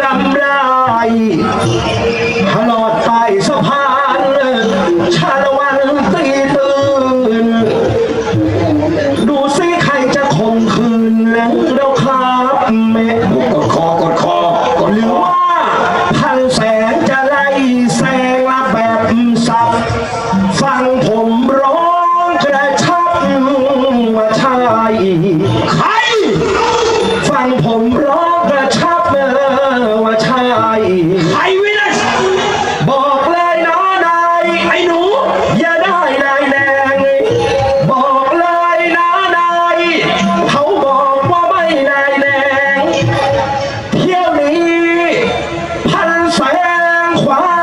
รำไร croire